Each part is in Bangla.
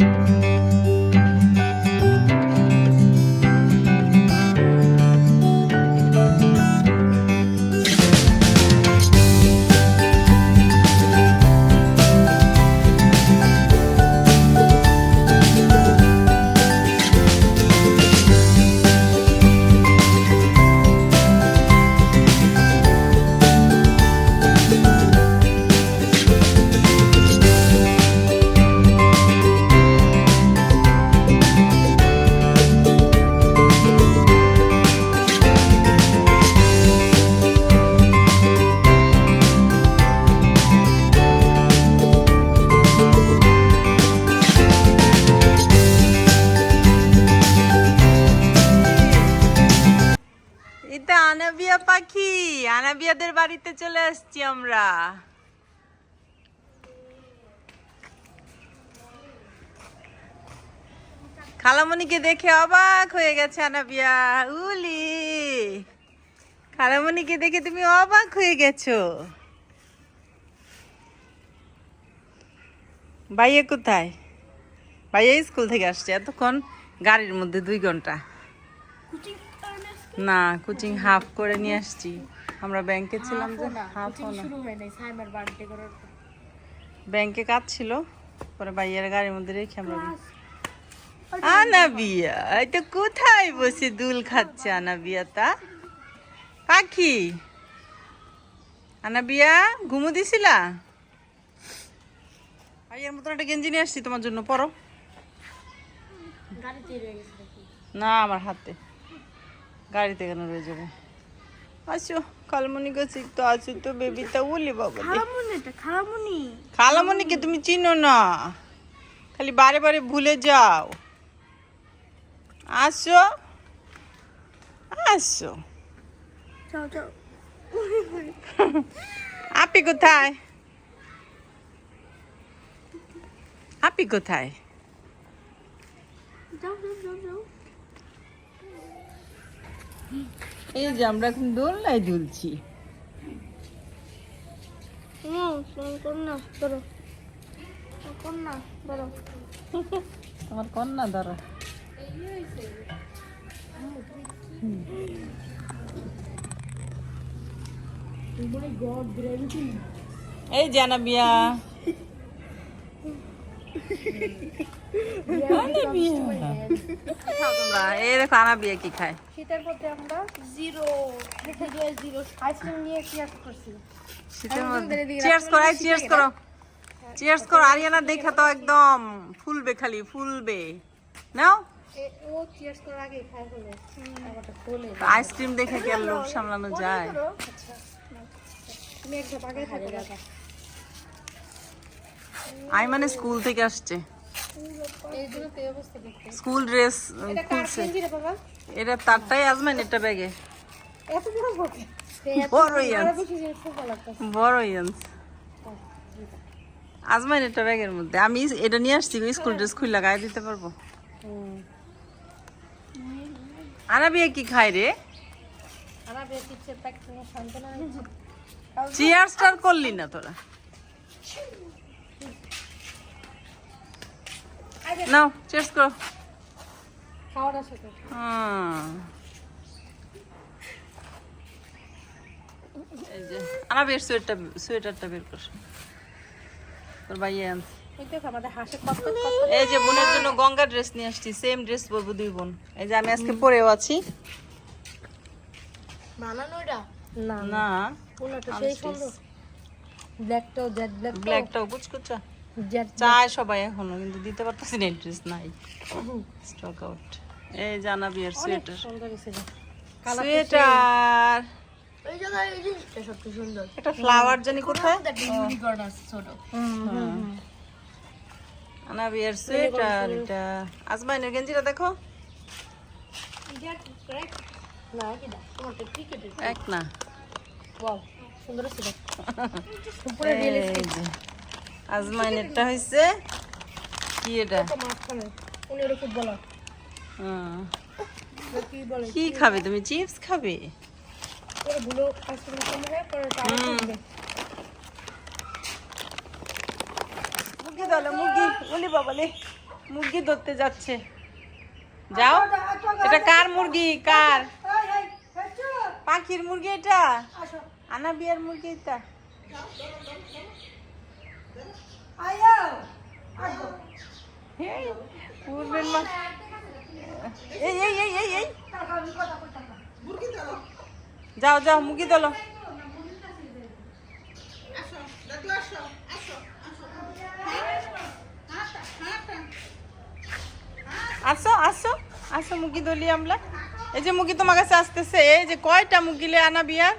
এটা খালামণিকে দেখে অবাক হয়ে গেছে আনাবিয়া। উলি খালামণিকে দেখে তুমি অবাক হয়ে গেছো। ভাইয়া কোথায়? ভাইয়া স্কুল থেকে আসছে এতক্ষণ গাড়ির মধ্যে দুই ঘণ্টা। না কোচিং হাফ করে নিয়ে আসছি। আমরা ব্যাংকে ছিলাম যে হাফ না। ব্যাংকে কাজ ছিল পরে ভাইয়ের গাড়ির মধ্যে রেখে আমরা আনাবিয়া এটা কোথায় বসে দুল খাচ্ছে আনাবিয়া তা? পাখি। আনাবিয়া ঘুমু দিছিলা? ভাইয়ার মতন একটা গেঞ্জি নিয়ে আসছি তোমার জন্য পরো। না আমার হাতে। গাড়িতে কেন রয়ে যাবে? আসো কালমনি গাছে তো আছো তো বেবিটা বলি বাবা খালামুনি খালামণিকে তুমি চিনো না। খালি বারে বারে ভুলে যাও। আসো। আসো। আপি কোথায়? আপি কোথায়? এই যে আমরা এখন দোলনায় দুলছি তোমার কন্যা ধরো। এই জানাবিয়া এই দেখো কি খায়। শীতের পথে আমরা জিরো দেখে গিয়ে জিরো আইসক্রিম নিয়ে ক্রিয়াস করছি শীতের মধ্যে। চিয়ার্স করো চিয়ার্স করো। চিয়ার্স করো আরিয়ানা দেখা তো একদম ফুলবে খালি ফুলবে। নাও। এ- ও চিয়ার্স করার আগে খাই ফেলে আমারটা খোলে আইসক্রিম দেখে কি আর লোভ সামলানো যায়? আচ্ছা তুমি এক আগে থাকো আই মানে স্কুল থেকে আসছে। স্কুল ড্রেস এটা খুলছে। এটা তারটাই আজমাইন এটা ব্যাগে। এত বড় বকে বড়ই আরও আছে বেশি যে খুব ভালো লাগতেছে। বড় ইয়ান্স। আজমাইন এটা ব্যাগের মধ্যে। আমি এটা নিয়ে আসছি স্কুল ড্রেস খুলে গায়ে দিতে পারব। আনাবিয়া কি খায় রে? চিয়ার স্টার করলি না তোরা। নাও চিয়ার্স করো। এই সোয়েটার সোয়েটারটা বের কর। তোর ভাইয়া আনছে। এই দেখো আমাদের হাসে কত কত এই যে বোনের জন্য গঙ্গা ড্রেস নিয়ে আসছি সেম ড্রেস পরবো দুই বোন। এই যে আমি আজকে পরেও আছি। না না। পুরোটা সেই সুন্দর। ব্ল্যাকটাও জেড ব্ল্যাক ব্ল্যাকটাও কুচকুচা চায় সবাই এখনও কিন্তু দিতে পারতেছি না ড্রেস নাই। স্টক আউট এই জানাবি আর সোয়েটার সোয়েটার একটা ফ্লাওয়ার জানি কোথায়? ছোট। আনাবি সোয়েটার এটা আজমাইনের গেঞ্জিটা দেখো। এক না। আজমাইনেরটা হয়েছে কি এটা। কি খাবে তুমি? চিপস খাবে। কিনবে মুরগি দলে মুরগি বাবালে মুরগি ধরতে যাচ্ছে। যাও এটা কার মুরগি? কার? পাখির মুরগি এটা? আনা বিয়ার মুরগি এটা? এই, পূর্বের মা। এই এই এই এই যাও যাও মুরগি তোলো আসো আসো আসো মুরগি দলি আমরা এই যে মুরগি তোমার কাছে আসতেছে, এই যে কয়টা মুরগিলে আনা বিয়ার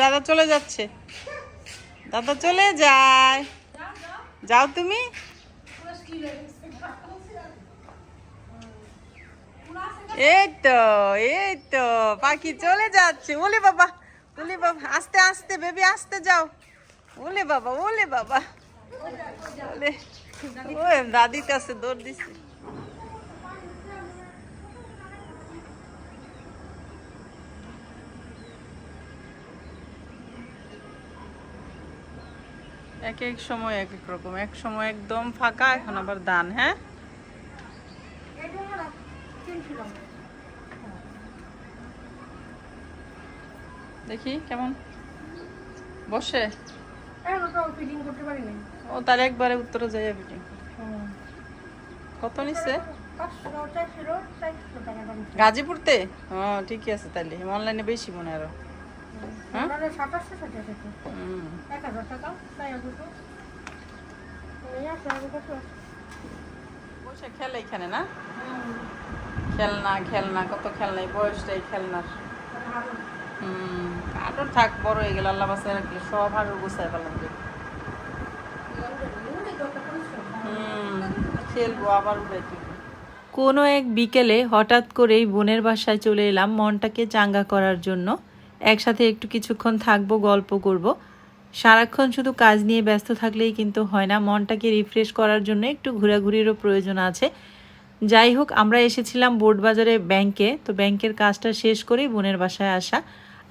দাদা চলে যাচ্ছে। দাদা চলে যায়। যাও তুমি। এই তো এই তো, পাখি চলে যাচ্ছে। ওলে বাবা ওলে বাবা, আস্তে আস্তে, বেবি, আস্তে যাও। ওলে বাবা ওলে বাবা। ও কাছে দৌড় দিছে। এক এক সময় এক এক রকম, এক সময় একদম ফাঁকা, এখন আবার দান হ্যাঁ? দেখি, কেমন? বসে? ও তার একবারে উত্তরে যাই বিটিং কত নিচ্ছে গাজীপুরতে? ও ঠিকই আছে তাহলে অনলাইনে বেশি মনে আরও। হ্যাঁ। বসে খেলে এখানে না? খেলনা খেলনা কত খেলনা বয়সটাই খেলনার। হুম। আটর থাক, বড় হয়ে গেল, আল্লাহ বাসায় রাখলে। সব হাড়ুর গুছাই পেলাম উঠে কোনো এক বিকেলে হঠাৎ করেই বোনের বাসায় চলে এলাম মনটাকে চাঙ্গা করার জন্য। একসাথে একটু কিছুক্ষণ থাকব, গল্প করব। সারাক্ষণ শুধু কাজ নিয়ে ব্যস্ত থাকলেই কিন্তু হয় না, মনটাকে রিফ্রেশ করার জন্য একটু ঘোরাঘুরিরও প্রয়োজন আছে। যাই হোক, আমরা এসেছিলাম বোর্ড বাজারে ব্যাংকে, তো ব্যাংকের কাজটা শেষ করেই বোনের বাসায় আসা।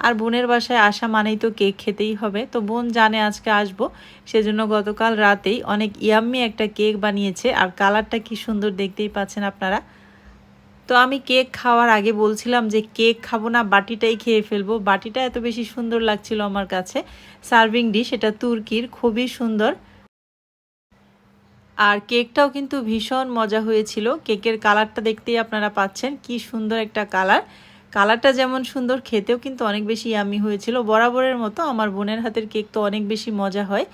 আর বোনের বাসায় আসা মানেই তো কেক খেতেই হবে। তো বোন জানে আজকে আসব, সেজন্য গতকাল রাতেই অনেক ইয়াম্মি একটা কেক বানিয়েছে আর কালারটা কি সুন্দর দেখতেই পাচ্ছেন আপনারা। তো আমি কেক খাওয়ার আগে বলছিলাম যে কেক খাব না, বাটিটাই খেয়ে ফেলব। বাটিটা এত বেশি সুন্দর লাগছিল আমার কাছে। সার্ভিং ডিশ, এটা তুর্কির, খুবই সুন্দর। আর কেকটাও কিন্তু ভীষণ মজা হয়েছিল। কেকের কালারটা দেখতেই আপনারা পাচ্ছেন, কি সুন্দর একটা কালার। কালারটা যেমন সুন্দর, খেতেও কিন্তু অনেক বেশি ইয়ামি হয়েছিল। বরাবরের মতো আমার বোনের হাতের কেক তো অনেক বেশি মজা হয়।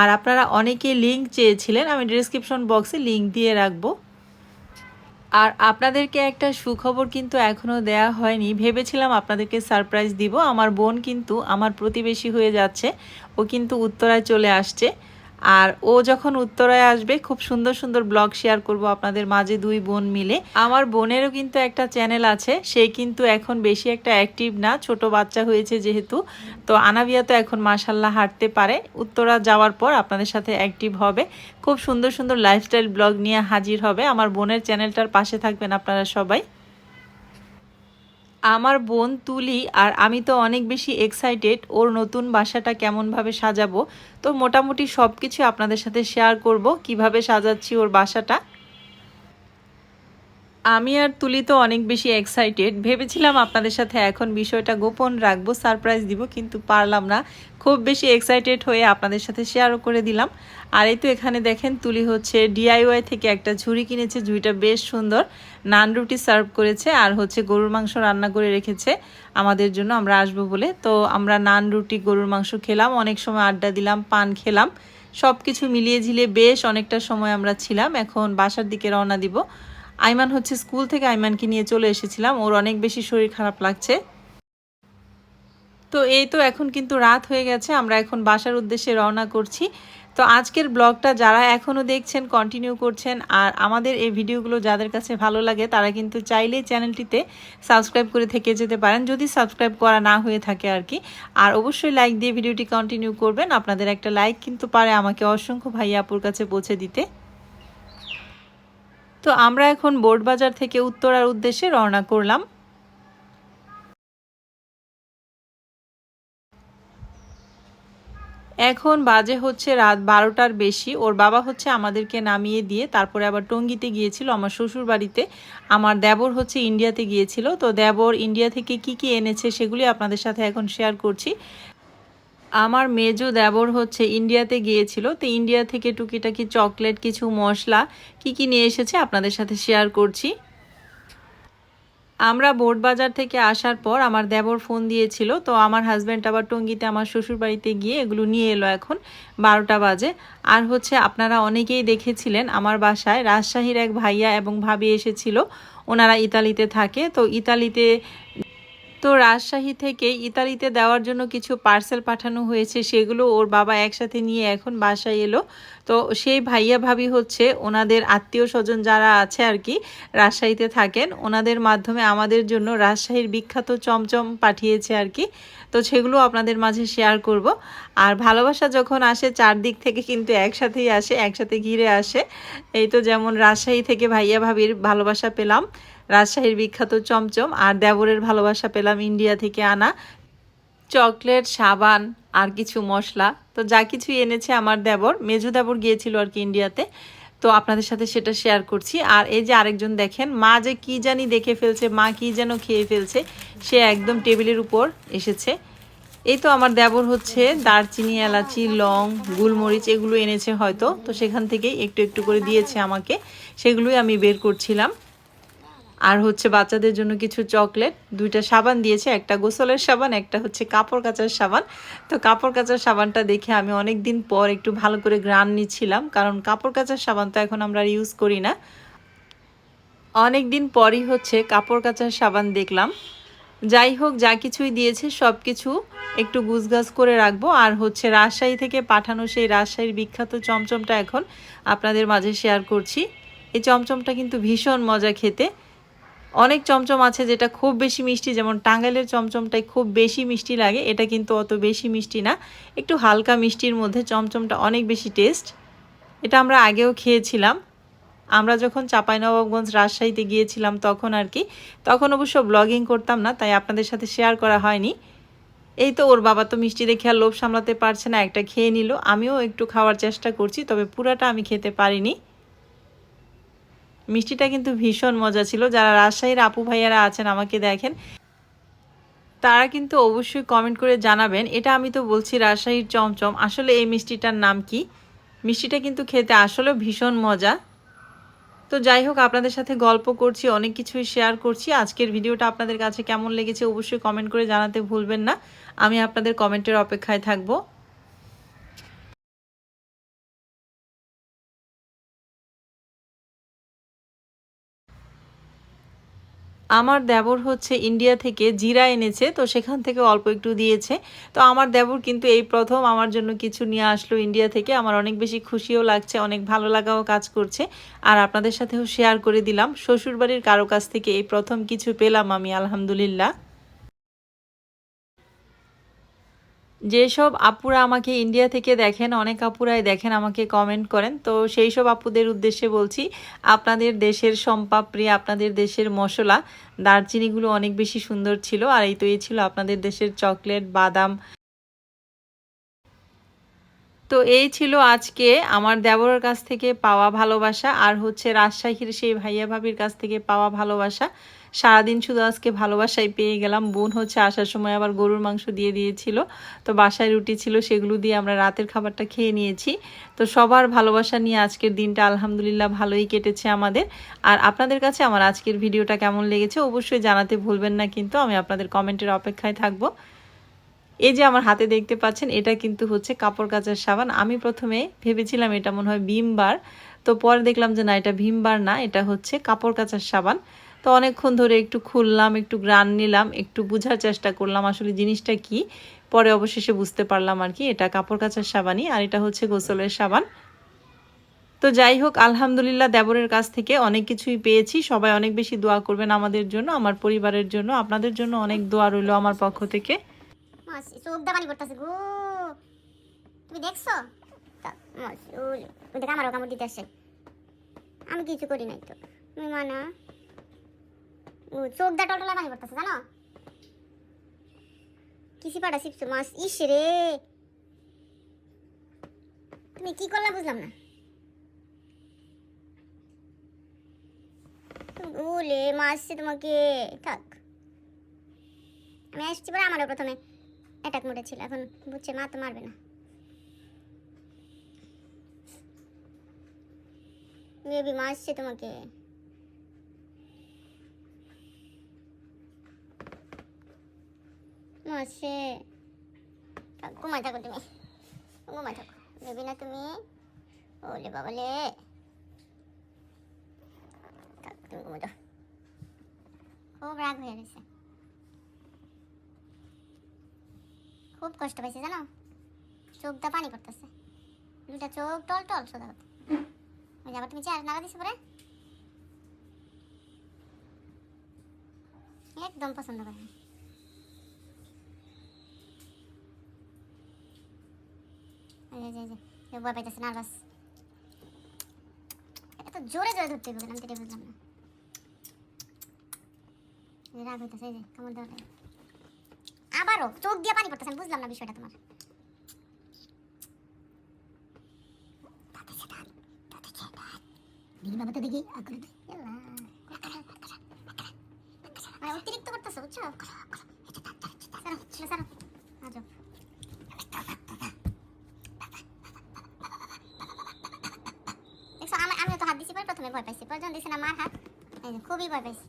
আর আপনারা অনেকে লিঙ্ক চেয়েছিলেন, আমি ডিসক্রিপশন বক্সে লিঙ্ক দিয়ে রাখব। আর আপনাদেরকে একটা সুখবর কিন্তু এখনও দেয়া হয়নি। ভেবেছিলাম আপনাদেরকে সারপ্রাইজ দিব। আমার বোন কিন্তু আমার প্রতিবেশী হয়ে যাচ্ছে। ও কিন্তু উত্তরায় চলে আসছে। আর ও যখন উত্তরায় আসবে, খুব সুন্দর সুন্দর ব্লগ শেয়ার করব আপনাদের মাঝে দুই বোন মিলে। আমার বোনেরও কিন্তু একটা চ্যানেল আছে, সে কিন্তু এখন বেশি একটা অ্যাক্টিভ না, ছোট বাচ্চা হয়েছে যেহেতু। তো আনাবিয়া তো এখন মাসাল্লাহ হাঁটতে পারে। উত্তরা যাওয়ার পর আপনাদের সাথে অ্যাক্টিভ হবে। খুব সুন্দর সুন্দর লাইফস্টাইল ব্লগ নিয়ে হাজির হবে। আমার বোনের চ্যানেলটার পাশে থাকবেন আপনারা সবাই। আমার বোন তুলি আর আমি তো অনেক বেশি এক্সাইটেড ওর নতুন বাসাটা কেমনভাবে সাজাবো। তো মোটামুটি সব কিছু আপনাদের সাথে শেয়ার করব। কীভাবে সাজাচ্ছি ওর বাসাটা? আমি আর তুলি তো অনেক বেশি এক্সাইটেড ভেবেছিলাম আপনাদের সাথে এখন বিষয়টা গোপন রাখব সারপ্রাইজ দিব, কিন্তু পারলাম না। খুব বেশি এক্সাইটেড হয়ে আপনাদের সাথে শেয়ারও করে দিলাম। আর এই তো এখানে দেখেন, তুলি হচ্ছে ডিআইওয়াই থেকে একটা ঝুড়ি কিনেছে, ঝুড়িটা বেশ সুন্দর। নান রুটি সার্ভ করেছে আর হচ্ছে গরুর মাংস রান্না করে রেখেছে আমাদের জন্য, আমরা আসব বলে। তো আমরা নান রুটি, গরুর মাংস খেলাম, অনেক সময় আড্ডা দিলাম, পান খেলাম। সব কিছু মিলিয়ে ঝিলিয়ে বেশ অনেকটা সময় আমরা ছিলাম, এখন বাসার দিকে রওনা দিব। আইমান হচ্ছে স্কুল থেকে আইমানকে নিয়ে চলে এসেছিলাম। ওর অনেক বেশি শরীর খারাপ লাগছে। তো এই তো এখন কিন্তু রাত হয়ে গেছে, আমরা এখন বাসার উদ্দেশ্যে রওনা করছি। তো আজকের ব্লগটা যারা এখনও দেখছেন কন্টিনিউ করছেন, আর আমাদের এই ভিডিওগুলো যাদের কাছে ভালো লাগে, তারা কিন্তু চাইলেই চ্যানেলটিতে সাবস্ক্রাইব করে থেকে যেতে পারেন, যদি সাবস্ক্রাইব করা না হয়ে থাকে আর কি। আর অবশ্যই লাইক দিয়ে ভিডিওটি কন্টিনিউ করবেন। আপনাদের একটা লাইক কিন্তু পারে আমাকে অসংখ্য ভাইয়া আপুর কাছে পৌঁছে দিতে। তো আমরা এখন বোর্ড বাজার থেকে উত্তরার উদ্দেশ্যে রওনা করলাম। এখন বাজে হচ্ছে রাত বারোটার বেশি। ওর বাবা হচ্ছে আমাদেরকে নামিয়ে দিয়ে তারপরে আবার টঙ্গিতে গিয়েছিল আমার শ্বশুর বাড়িতে আমার দেবর হচ্ছে ইন্ডিয়াতে গিয়েছিল। তো দেবর ইন্ডিয়া থেকে কি কি এনেছে সেগুলি আপনাদের সাথে এখন শেয়ার করছি। আমার মেজো দেবর হচ্ছে ইন্ডিয়াতে গিয়েছিল, তো ইন্ডিয়া থেকে টুকিটাকি চকলেট, কিছু মশলা কি কি নিয়ে এসেছে আপনাদের সাথে শেয়ার করছি। আমরা বোর্ড বাজার থেকে আসার পর আমার দেবর ফোন দিয়েছিল, তো আমার হাজব্যান্ড আবার টঙ্গিতে আমার শ্বশুর বাড়িতে গিয়ে এগুলো নিয়ে এলো এখন, বারোটা বাজে। আর হচ্ছে আপনারা অনেকেই দেখেছিলেন, আমার বাসায় রাজশাহীর এক ভাইয়া এবং ভাবি এসেছিল, ওনারা ইতালিতে থাকে, তো ইতালিতে তো রাজশাহী থেকে ইতালিতে দেওয়ার জন্য কিছু পার্সেল পাঠানো হয়েছে, সেগুলো ওর বাবা একসাথে নিয়ে এখন বাসায় এলো। তো সেই ভাইয়া ভাবি হচ্ছে ওনাদের আত্মীয় স্বজন যারা আছে আর কি রাজশাহীতে থাকেন, ওনাদের মাধ্যমে আমাদের জন্য রাজশাহীর বিখ্যাত চমচম পাঠিয়েছে আর কি। তো সেগুলো আপনাদের মাঝে শেয়ার করব। আর ভালোবাসা যখন আসে, চারদিক থেকে কিন্তু একসাথেই আসে, একসাথে ঘিরে আসে। এই তো যেমন রাজশাহী থেকে ভাইয়া ভাবির ভালোবাসা পেলাম। রাজশাহীর বিখ্যাত চমচম আর দেবরের ভালোবাসা পেলাম ইন্ডিয়া থেকে আনা চকলেট, সাবান আর কিছু মশলা। তো যা কিছু এনেছে আমার দেবর। মেজু দেবর গিয়েছিল আর কি ইন্ডিয়াতে। তো আপনাদের সাথে সেটা শেয়ার করছি। আর এই যে আরেকজন দেখেন, মা যে কি জানি দেখে ফেলছে, মা কি যেন খেয়ে ফেলছে, সে একদম টেবিলের উপর এসেছে। এই তো আমার দেবর হচ্ছে দারচিনি, এলাচি, লং, গুলমরিচ, এগুলো এনেছে হয়তো। তো সেখান থেকেই একটু একটু করে দিয়েছে আমাকে। সেগুলোই আমি বের করছিলাম। আর হচ্ছে বাচ্চাদের জন্য কিছু চকলেট, দুইটা সাবান দিয়েছে, একটা গোসলের সাবান, একটা হচ্ছে কাপড় কাচার সাবান। তো কাপড় কাচার সাবানটা দেখে আমি অনেক দিন পর একটু ভালো করে গ্রান নিচ্ছিলাম, কারণ কাপড় কাচার সাবান তো এখন আমরা ইউজ করি না। অনেক দিন পরই হচ্ছে কাপড় কাচার সাবান দেখলাম। যাই হোক, যা কিছুই দিয়েছে সব কিছু একটু গুছগাছ করে রাখব। আর হচ্ছে রাজশাহী থেকে পাঠানো সেই রাজশাহীর বিখ্যাত চমচমটা এখন আপনাদের মাঝে শেয়ার করছি। এই চমচমটা কিন্তু ভীষণ মজা খেতে। অনেক চমচম আছে যেটা খুব বেশি মিষ্টি, যেমন টাঙ্গাইলের চমচমটাই খুব বেশি মিষ্টি লাগে, এটা কিন্তু অত বেশি মিষ্টি না। একটু হালকা মিষ্টির মধ্যে চমচমটা অনেক বেশি টেস্ট এটা আমরা আগেও খেয়েছিলাম। আমরা যখন চাঁপাইনবাবগঞ্জ রাজশাহীতে গিয়েছিলাম তখন আর কি, তখন অবশ্য ব্লগিং করতাম না, তাই আপনাদের সাথে শেয়ার করা হয়নি। এই তো ওর বাবা তো মিষ্টি দেখে আর লোভ সামলাতে পারছে না, একটা খেয়ে নিল। আমিও একটু খাওয়ার চেষ্টা করছি, তবে পুরাটা আমি খেতে পারিনি। মিষ্টিটা কিন্তু ভীষণ মজা ছিল। যারা রাজশাহীর আপু ভাইয়ারা আছেন, আমাকে দেখেন, তারা কিন্তু অবশ্যই কমেন্ট করে জানাবেন। এটা আমি তো বলছি রাজশাহীর চমচম। আসলে এই মিষ্টিটার নাম কি? মিষ্টিটা কিন্তু খেতে আসলে ভীষণ মজা। তো যাই হোক, আপনাদের সাথে গল্প করছি, অনেক কিছুই শেয়ার করছি। আজকের ভিডিওটা আপনাদের কাছে কেমন লেগেছে অবশ্যই কমেন্ট করে জানাতে ভুলবেন না। আমি আপনাদের কমেন্টের অপেক্ষায় থাকব। আমার দেবর হচ্ছে ইন্ডিয়া থেকে জিরা এনেছে, তো সেখান থেকে অল্প একটু দিয়েছে। তো আমার দেবর কিন্তু এই প্রথম আমার জন্য কিছু নিয়ে আসলো ইন্ডিয়া থেকে। আমার অনেক বেশি খুশিও লাগছে, অনেক ভালো লাগাও কাজ করছে। আর আপনাদের সাথেও শেয়ার করে দিলাম। শ্বশুরবাড়ির কারও কাছ থেকে এই প্রথম কিছু পেলাম আমি, আলহামদুলিল্লাহ। যেসব আপুরা আমাকে ইন্ডিয়া থেকে দেখেন, অনেক আপুরাই দেখেন, আমাকে কমেন্ট করেন, তো সেই সব আপুদের উদ্দেশ্যে বলছি, আপনাদের দেশের সম্পাপ্রি আপনাদের দেশের মশলা, দারচিনিগুলো অনেক বেশি সুন্দর ছিল, আর এই তো এই ছিল আপনাদের দেশের চকলেট বাদাম। তো এই ছিল আজকে আমার দেবরের কাছ থেকে পাওয়া ভালোবাসা, আর হচ্ছে রাজশাহীর সেই ভাইয়া ভাবির কাছ থেকে পাওয়া ভালোবাসা। সারাদিন শুধু আজকে ভালোবাসাই পেয়ে গেলাম। বোন হচ্ছে আসার সময় আবার গরুর মাংস দিয়ে দিয়েছিল। তো বাসায় রুটি ছিল, সেগুলো দিয়ে আমরা রাতের খাবারটা খেয়ে নিয়েছি। তো সবার ভালোবাসা নিয়ে আজকের দিনটা আলহামদুলিল্লাহ ভালোই কেটেছে আমাদের। আর আপনাদের কাছে আমার আজকের ভিডিওটা কেমন লেগেছে অবশ্যই জানাতে ভুলবেন না, কিন্তু আমি আপনাদের কমেন্টের অপেক্ষায় থাকব। এই যে আমার হাতে দেখতে পাচ্ছেন, এটা কিন্তু হচ্ছে কাপড় কাচার সাবান। আমি প্রথমে ভেবেছিলাম এটা মনে হয় ভীম বার। তো পরে দেখলাম যে না, এটা ভীম বার না, এটা হচ্ছে কাপড় কাচার সাবান। তো অনেকক্ষণ ধরে একটু খুললাম, একটু গ্রান নিলাম, একটু বোঝার চেষ্টা করলাম আসলে জিনিসটা কি। পরে অবশেষে বুঝতে পারলাম আর কি, এটা কাপড় কাচার সাবানই আর এটা হচ্ছে গোসলের সাবান। তো যাই হোক, আলহামদুলিল্লাহ দেবরের কাছ থেকে অনেক কিছুই পেয়েছি। সবাই অনেক বেশি দোয়া করবেন আমাদের জন্য, আমার পরিবারের জন্য, আপনাদের জন্য অনেক দোয়া রইল আমার পক্ষ থেকে। আমি কিছু করি নাই তো। মানা। চোখ দা টলটলা পানি পড়তেছে, জানো? কিসি পাটা শিখছো মাছ ইস রে! তুমি কি করলা বুঝলাম না। ওলে মারছে তোমাকে। থাক। আমি আসছি পরে আমারও প্রথমে অ্যাটাক ছিল, এখন বুঝছে মা তো মারবে না। বেবি মারছে তোমাকে। থাক, ঘুমায় থাকো তুমি। ঘুমায় থাকো। বেবি না তুমি? ওলে বাবালে থাক, তুমি ঘুমো যাও। খুব রাগ হয়ে গেছে। খুব কষ্ট পাইছে জানো? চোখটা পানি করতেছে। দুটা চোখ টল টল সোজা ওই আবার তুমি চেয়ার নাড়া দিছো পরে? একদম পছন্দ করে না। এই যে, এই যে, এই যে, ভয় পাইতেছে এত জোরে জোরে ধরতে হবে আমি তো বুঝলাম না রাগ হইতেছে এই যে কামড় দেওয়া আবারও চোখ দিয়ে পানি পড়তেছে বুঝলাম না বিষয়টা তোমার দেখি মানে অতিরিক্ত করতেছে বুঝছ আজব দেখছ আমি আমিও তো হাত দিছি পরে প্রথমে ভয় পাইছি। পরে যখন দিছি না মার হাত। খুবই ভয় পাইছি।